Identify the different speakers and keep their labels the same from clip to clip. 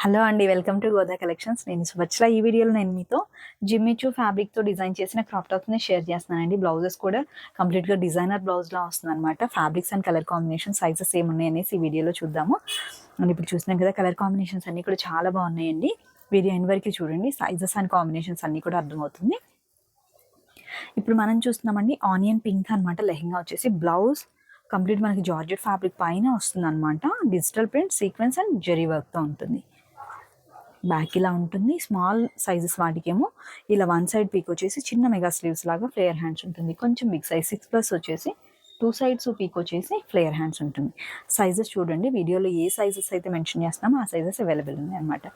Speaker 1: Hello అండి welcome to Goda collections నేను సుభచ్చల ఈ వీడియోలో నేను మీతో జిమ్మిచూ ఫ్యాబ్రిక్తో డిజైన్ చేసిన క్రాప్ టాప్స్ని షేర్ చేస్తున్నానండి బ్లౌజెస్ కూడా కంప్లీట్గా డిజైనర్ బ్లౌజ్లా వస్తుంది అనమాట fabrics and colour combination sizes ఏమి ఉన్నాయనేసి ఈ వీడియోలో చూద్దాము అండ్ ఇప్పుడు చూసినాం కదా కలర్ కాంబినేషన్స్ అన్నీ కూడా చాలా బాగున్నాయండి వీడియో అయిన వరకు చూడండి సైజెస్ అండ్ కాంబినేషన్స్ అన్నీ కూడా అర్థమవుతుంది ఇప్పుడు మనం చూస్తున్నామండి ఆనియన్ పింక్ అనమాట లెహంగా వచ్చేసి బ్లౌజ్ కంప్లీట్ మనకి జార్జెట్ ఫ్యాబ్రిక్ పైన వస్తుంది అనమాట digital print sequence and zari వర్క్తో ఉంటుంది బ్యాక్ ఇలా ఉంటుంది స్మాల్ సైజెస్ వాటికేమో ఇలా వన్ సైడ్ పీక్ వచ్చేసి చిన్న మెగా స్లీవ్స్ లాగా ఫ్లేయర్ హ్యాండ్స్ ఉంటుంది కొంచెం బిగ్ సైజ్ సిక్స్ ప్లస్ వచ్చేసి టూ సైడ్స్ పీక్ వచ్చేసి ఫ్లేయర్ హ్యాండ్స్ ఉంటుంది సైజెస్ చూడండి వీడియోలో ఏ సైజెస్ అయితే మెన్షన్ చేస్తామో ఆ సైజెస్ అవైలబుల్ ఉన్నాయి అనమాట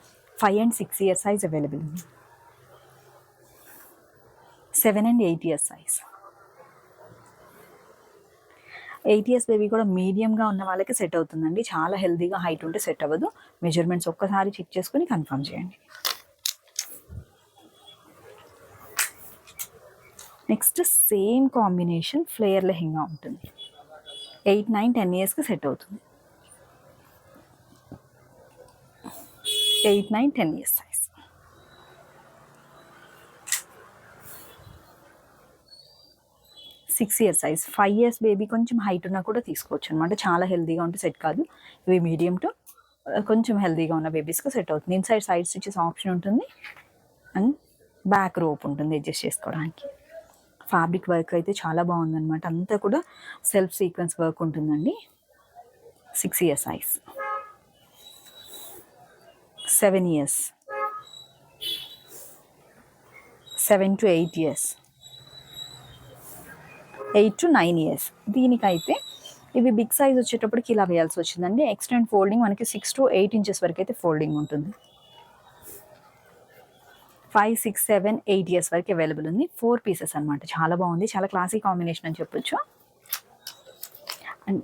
Speaker 1: five and six year size available ఉంది seven and eight year size eight years baby కూడా మీడియంగా ఉన్న వాళ్ళకి సెట్ అవుతుందండి చాలా హెల్దీగా హైట్ ఉంటే సెట్ అవ్వదు మెజర్మెంట్స్ ఒక్కసారి చెక్ చేసుకుని కన్ఫర్మ్ చేయండి next same combination flare lehenga ఉంటుంది ఎయిట్ నైన్ టెన్ ఇయర్స్కి సెట్ అవుతుంది eight nine ten years six years size five years baby కొంచెం హైట్ ఉన్నా కూడా తీసుకోవచ్చు అనమాట చాలా హెల్దీగా ఉంటే సెట్ కాదు ఇవి మీడియం టు కొంచెం హెల్దీగా ఉన్న బేబీస్కి సెట్ అవుతుంది ఇన్సైడ్ సైడ్ స్టిచ్చెస్ ఆప్షన్ ఉంటుంది అండ్ బ్యాక్ రోప్ ఉంటుంది అడ్జస్ట్ చేసుకోవడానికి ఫ్యాబ్రిక్ వర్క్ అయితే చాలా బాగుందన్నమాట అంతా కూడా సెల్ఫ్ సీక్వెన్స్ వర్క్ ఉంటుందండి six years size seven years seven to eight years eight to nine years దీనికైతే ఇవి బిగ్ సైజ్ వచ్చేటప్పటికి ఇలా వేయాల్సి వచ్చిందండి ఎక్స్టెండ్ ఫోల్డింగ్ మనకి సిక్స్ టు ఎయిట్ ఇంచెస్ వరకు అయితే ఫోల్డింగ్ ఉంటుంది five six seven eight years వరకు అవైలబుల్ ఉంది ఫోర్ పీసెస్ అనమాట చాలా బాగుంది చాలా క్లాసిక్ కాంబినేషన్ అని చెప్పొచ్చు అండ్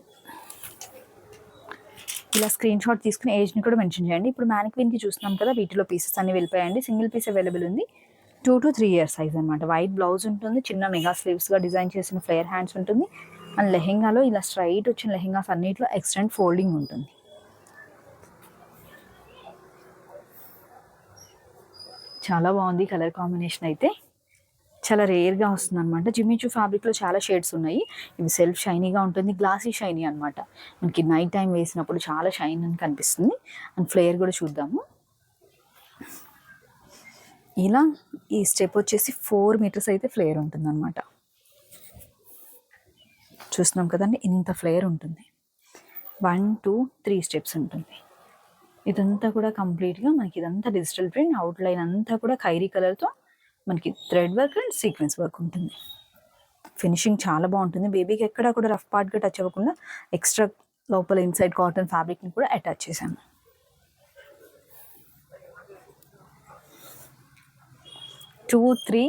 Speaker 1: ఇలా స్క్రీన్ షాట్ తీసుకుని ఏజ్ని కూడా మెన్షన్ చేయండి ఇప్పుడు మ్యానిక్విన్కి చూస్తున్నాం కదా వీటిలో పీసెస్ అన్ని వెళ్ళిపోయాయండి సింగిల్ పీస్ అవైలబుల్ ఉంది two to three years size అనమాట వైట్ బ్లౌజ్ ఉంటుంది చిన్న మెగా స్లీవ్స్గా డిజైన్ చేసిన ఫ్లేయర్ హ్యాండ్స్ ఉంటుంది అండ్ లెహెంగాలో ఇలా స్ట్రైట్ వచ్చిన లెహెంగాస్ అన్నిట్లో ఎక్స్టెండ్ ఫోల్డింగ్ ఉంటుంది చాలా బాగుంది కలర్ కాంబినేషన్ అయితే చాలా రేర్గా వస్తుంది అనమాట జిమ్మిచూ ఫ్యాబ్రిక్లో చాలా షేడ్స్ ఉన్నాయి ఇవి సెల్ఫ్ షైనీగా ఉంటుంది గ్లాసీ షైనీ అనమాట మనకి నైట్ టైం వేసినప్పుడు చాలా షైన్ అని కనిపిస్తుంది అండ్ ఫ్లేయర్ కూడా చూద్దాము ఇలా ఈ స్టెప్ వచ్చేసి ఫోర్ మీటర్స్ అయితే ఫ్లేయర్ అనమాట చూస్తున్నాం కదండి ఇంత ఫ్లేయర్ ఉంటుంది వన్ టూ త్రీ స్టెప్స్ ఉంటుంది ఇదంతా కూడా కంప్లీట్గా మనకి ఇదంతా డిజిటల్ ప్రింట్ అవుట్లైన్ అంతా కూడా ఖైరీ కలర్తో మనకి thread work and sequence work ఉంటుంది ఫినిషింగ్ చాలా బాగుంటుంది బేబీకి ఎక్కడా కూడా రఫ్ పార్ట్గా టచ్ అవ్వకుండా ఎక్స్ట్రా లోపల ఇన్సైడ్ కాటన్ ఫ్యాబ్రిక్ని కూడా అటాచ్ చేశాను two three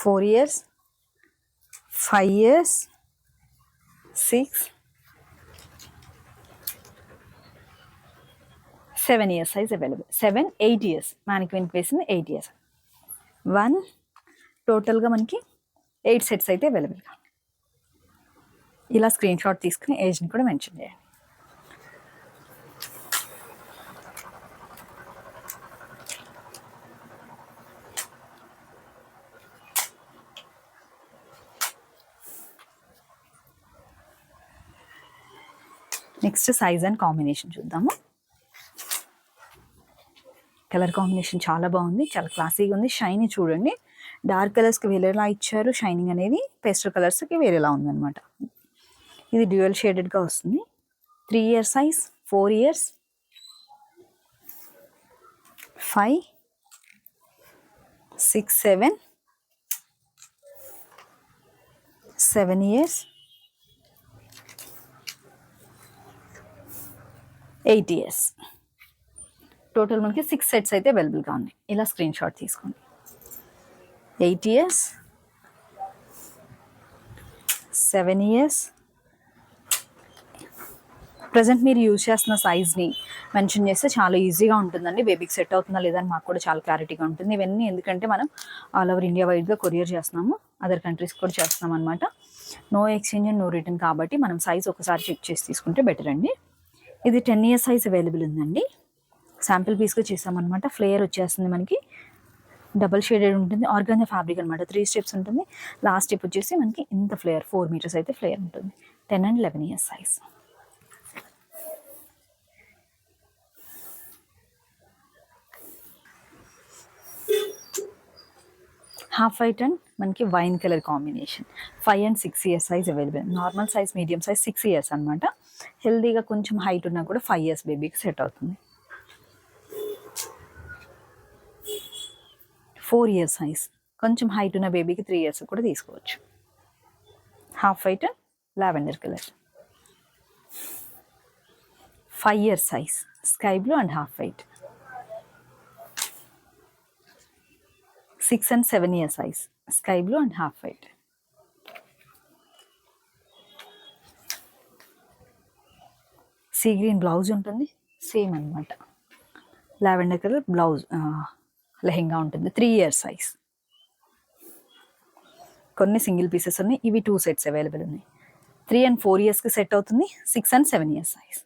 Speaker 1: four years five years six seven years size available seven eight years మనకి వినిపేసింది ఎయిట్ ఇయర్స్ వన్ టోటల్గా మనకి ఎయిట్ సెట్స్ అయితే అవైలబుల్గా ఇలా స్క్రీన్షాట్ తీసుకుని ఏజ్ని కూడా మెన్షన్ చేయండి నెక్స్ట్ సైజ్ అండ్ కాంబినేషన్ చూద్దాము కలర్ కాంబినేషన్ చాలా బాగుంది చాలా క్లాసీగా ఉంది షైనీ చూడండి డార్క్ కలర్స్కి వేరేలా ఇచ్చారు షైనింగ్ అనేది పేస్టల్ కలర్స్కి వేరేలా ఉందన్నమాట ఇది డ్యూయల్ షేడెడ్గా వస్తుంది three years size four years five six seven seven years eight years total మనకి సిక్స్ సెట్స్ అయితే అవైలబుల్గా ఉన్నాయి ఇలా స్క్రీన్ షాట్ తీసుకోండి eight years seven years present మీరు యూజ్ చేస్తున్న సైజ్ని మెన్షన్ చేస్తే చాలా ఈజీగా ఉంటుందండి బేబీకి సెట్ అవుతుందా లేదా అని మాకు కూడా చాలా క్లారిటీగా ఉంటుంది ఇవన్నీ ఎందుకంటే మనం ఆల్ ఓవర్ ఇండియా వైడ్గా కొరియర్ చేస్తున్నాము అదర్ కంట్రీస్ కూడా చేస్తున్నాం అనమాట no exchange and no return కాబట్టి మనం సైజ్ ఒకసారి చెక్ చేసి తీసుకుంటే బెటర్ అండి ఇది టెన్ ఇయర్స్ సైజ్ అవైలబుల్ ఉందండి శాంపిల్ పీస్గా చేసామన్నమాట ఫ్లేయర్ వచ్చేస్తుంది మనకి డబల్ షేడెడ్ ఉంటుంది ఆర్గానిక్ ఫ్యాబ్రిక్ అనమాట త్రీ స్టెప్స్ ఉంటుంది లాస్ట్ స్టెప్ వచ్చేసి మనకి ఇంత ఫ్లేయర్ ఫోర్ మీటర్స్ అయితే ఫ్లేయర్ ఉంటుంది ten and eleven years size half white and మనకి wine colour combination five and six years size available normal size medium size six years అనమాట హెల్దీగా కొంచెం హైట్ ఉన్నా కూడా ఫైవ్ ఇయర్స్ బేబీకి సెట్ అవుతుంది ఫోర్ ఇయర్స్ సైజ్ కొంచెం హైట్ ఉన్న బేబీకి త్రీ ఇయర్స్ కూడా తీసుకోవచ్చు half white lavender colour five years size sky blue and half white six and seven year size sky blue and half white sea green blouse ఉంటుంది same అనమాట lavender colour blouse lehenga ఉంటుంది three year size కొన్ని single pieces ఉన్నాయి ఇవి two sets available ఉన్నాయి three and four ఇయర్స్కి set అవుతుంది six and seven years size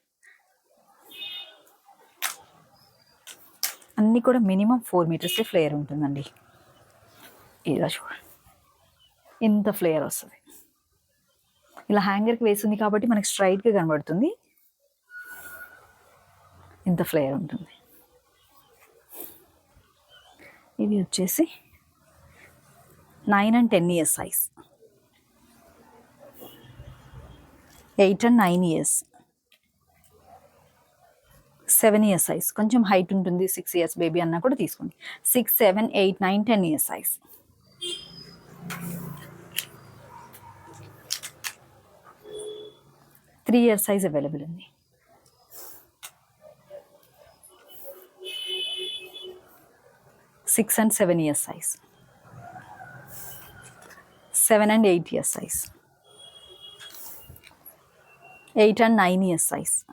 Speaker 1: అన్నీ కూడా మినిమం ఫోర్ మీటర్స్ ఫ్లేయర్ ఉంటుందండి ఇలా చూడండి ఇంత ఫ్లేయర్ వస్తుంది ఇలా హ్యాంగర్కి వేస్తుంది కాబట్టి మనకి స్ట్రైట్గా కనబడుతుంది ఇంత ఫ్లేయర్ ఉంటుంది ఇది వచ్చేసి nine and ten years size eight and nine years seven years size కొంచెం హైట్ ఉంటుంది సిక్స్ ఇయర్స్ బేబీ అన్నా కూడా తీసుకోండి six seven eight nine ten years size 3 year size available undi. Six and 7 year size. 7 and 8 year size. 8 and 9 year size.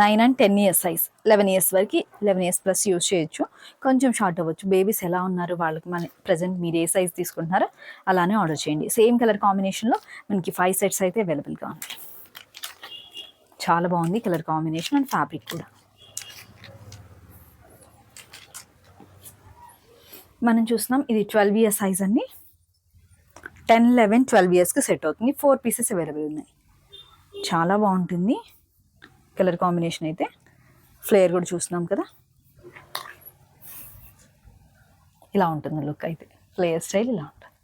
Speaker 1: Nine and ten years size eleven years వరకు eleven years plus use చేయొచ్చు కొంచెం short అవ్వచ్చు babies ఎలా ఉన్నారు వాళ్ళకి మన present మీరు ఏ size తీసుకుంటున్నారో అలానే ఆర్డర్ చేయండి సేమ్ కలర్ కాంబినేషన్లో మనకి ఫైవ్ సెట్స్ అయితే అవైలబుల్గా ఉన్నాయి చాలా బాగుంది కలర్ కాంబినేషన్ అండ్ ఫ్యాబ్రిక్ కూడా మనం చూస్తున్నాం ఇది ట్వెల్వ్ ఇయర్స్ సైజ్ అండి టెన్ లెవెన్ ట్వెల్వ్ ఇయర్స్కి సెట్ అవుతుంది ఫోర్ పీసెస్ అవైలబుల్ ఉన్నాయి చాలా బాగుంటుంది కలర్ కాంబినేషన్ అయితే ఫ్లేయర్ కూడా చూస్తున్నాం కదా ఇలా ఉంటుంది లుక్ అయితే ఫ్లేయర్ స్టైల్ ఇలా ఉంటుంది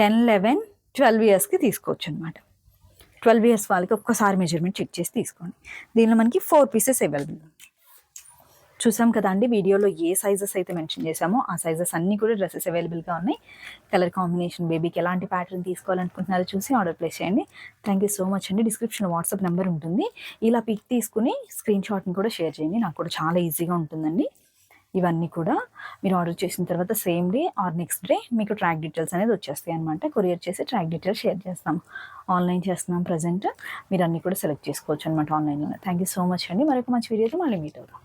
Speaker 1: టెన్ లెవెన్ ట్వెల్వ్ ఇయర్స్కి తీసుకోవచ్చు అనమాట ట్వెల్వ్ ఇయర్స్ వాళ్ళకి ఒక్కసారి మెజర్మెంట్ చెక్ చేసి తీసుకోండి దీనిలో మనకి ఫోర్ పీసెస్ అవైలబుల్ చూసాం కదా అండి వీడియోలో ఏ సైజెస్ అయితే మెన్షన్ చేసామో ఆ సైజెస్ అన్నీ కూడా డ్రెస్సెస్ అవైలబుల్గా ఉన్నాయి కలర్ కాంబినేషన్ బేబీకి ఎలాంటి ప్యాటర్న్ తీసుకోవాలనుకుంటున్నారో చూసి ఆర్డర్ ప్లేస్ చేయండి థ్యాంక్ యూ సో మచ్ అండి డిస్క్రిప్షన్ వాట్సాప్ నెంబర్ ఉంటుంది ఇలా పిక్ తీసుకుని స్క్రీన్ షాట్ని కూడా షేర్ చేయండి నాకు కూడా చాలా ఈజీగా ఉంటుందండి ఇవన్నీ కూడా మీరు ఆర్డర్ చేసిన తర్వాత same day or next day మీకు ట్రాక్ డీటెయిల్స్ అనేది వచ్చేస్తాయి అనమాట కొరియర్ చేసి ట్రాక్ డీటెయిల్స్ షేర్ చేస్తాం ఆన్లైన్ చేస్తున్నాం ప్రజెంట్ మీరు అన్నీ కూడా సెలెక్ట్ చేసుకోవచ్చు అనమాట ఆన్లైన్లో థ్యాంక్ యూ సో మచ్ అండి మరొక మంచి వీడియోతో మళ్ళీ మీట్ అవుతాం